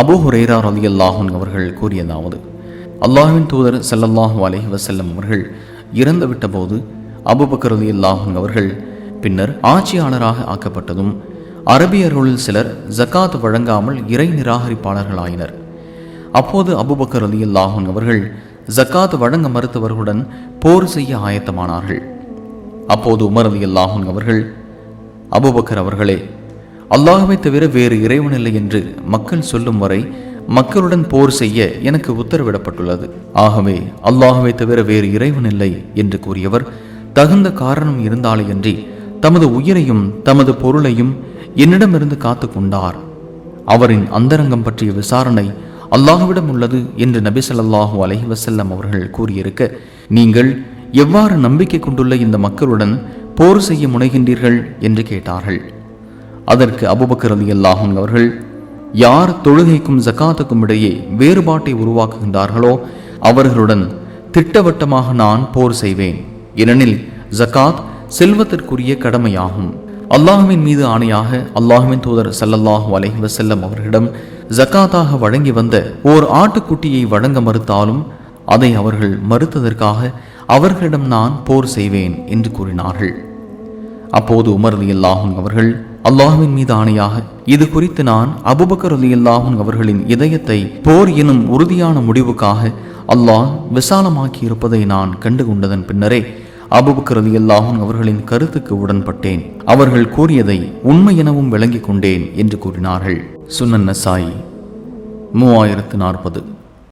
Abu ஹுரேரா ரலி அல்லாஹன் அவர்கள் கூறியதாவது அல்லாஹ்வின் தூதர் செல்லல்லாஹு அலஹி வசல்லம் அவர்கள் இறந்துவிட்ட போது அபுபக்கர் ரலி அல்லாஹன் அவர்கள் பின்னர் ஆட்சியாளராக ஆக்கப்பட்டதும் அரபியர்களுள் சிலர் ஜக்காத் வழங்காமல் இறை நிராகரிப்பாளர்களாயினர். அப்போது அபுபக்கர் அலி அல்லாஹன் அவர்கள் ஜக்காத் வழங்க மறுத்தவர்களுடன் போர் செய்ய ஆயத்தமானார்கள். அப்போது உமர் அலி அல்லாஹன் அவர்கள் அபுபக்கர் அவர்களே அல்லாஹுவை தவிர வேறு இறைவனில்லை என்று மக்கள் சொல்லும் வரை மக்களுடன் போர் செய்ய எனக்கு உத்தரவிடப்பட்டுள்ளது. ஆகவே அல்லாஹுவை தவிர வேறு இறைவனில்லை என்று கூறியவர் தகுந்த காரணம் இருந்தாலேயன்றி தமது உயிரையும் தமது பொருளையும் என்னிடமிருந்து காத்து கொண்டார். அவரின் அந்தரங்கம் பற்றிய விசாரணை அல்லாஹுவிடம் உள்ளது என்று நபி ஸல்லல்லாஹு அலஹி வசல்லம் அவர்கள் கூறியிருக்க நீங்கள் எவ்வாறு நம்பிக்கை கொண்டுள்ள இந்த மக்களுடன் போர் செய்ய முனைகின்றீர்கள்? என்று கேட்டார்கள். அதற்கு அபுபக்கர் ரலியல்லாஹு அவர்கள் யார் தொழுகைக்கும் ஜக்காத்துக்கும் இடையே வேறுபாட்டை உருவாக்குகின்றார்களோ அவர்களுடன் திட்டவட்டமாக நான் போர் செய்வேன். ஏனெனில் ஜகாத் செல்வத்திற்குரிய கடமையாகும். அல்லாஹுவின் மீது ஆணையாக அல்லாஹுவின் தூதர் சல்லல்லாஹு அலஹி வசல்லம் அவர்களிடம் ஜக்காத்தாக வழங்கி வந்த ஓர் ஆட்டுக்குட்டியை வழங்க மறுத்தாலும் அதை அவர்கள் மறுத்ததற்காக அவர்களிடம் நான் போர் செய்வேன் என்று கூறினார்கள். அப்போது உமர் அல்லாஹும் அவர்கள் அல்லாஹ்வின் மீது ஆணையாக இது குறித்து நான் அபுபக்கர் அலி அல்லாஹன் அவர்களின் இதயத்தை போர் எனும் உறுதியான முடிவுக்காக அல்லாஹ் விசாலமாக்கி இருப்பதை நான் கண்டு கொண்டதன் பின்னரே அபுபக்கர் அலி அல்லாஹன் அவர்களின் கருத்துக்கு உடன்பட்டேன். அவர்கள் கூறியதை உண்மை எனவும் விளங்கிக் கொண்டேன் என்று கூறினார்கள். சுன்னன் நசாயி மூவாயிரத்து நாற்பது.